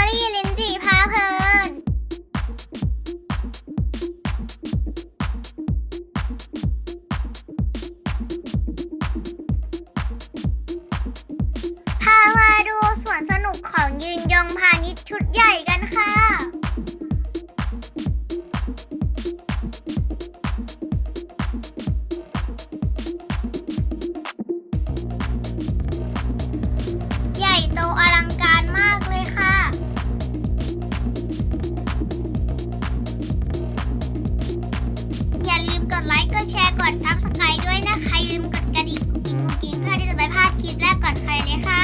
อรี่ลินจีพาเพลิน พามาดูสวนสนุกของยืนยงพาณิชย์ชุดใหญ่ กดไลค์ กดแชร์ กดซับสไครต์ด้วยนะคะอย่าลืมกดกระดิ่งกุ้งกิ๊งกุ้งกิ๊งเพื่อที่จะไม่พลาดคลิปแรกก่อนใครเลยค่ะ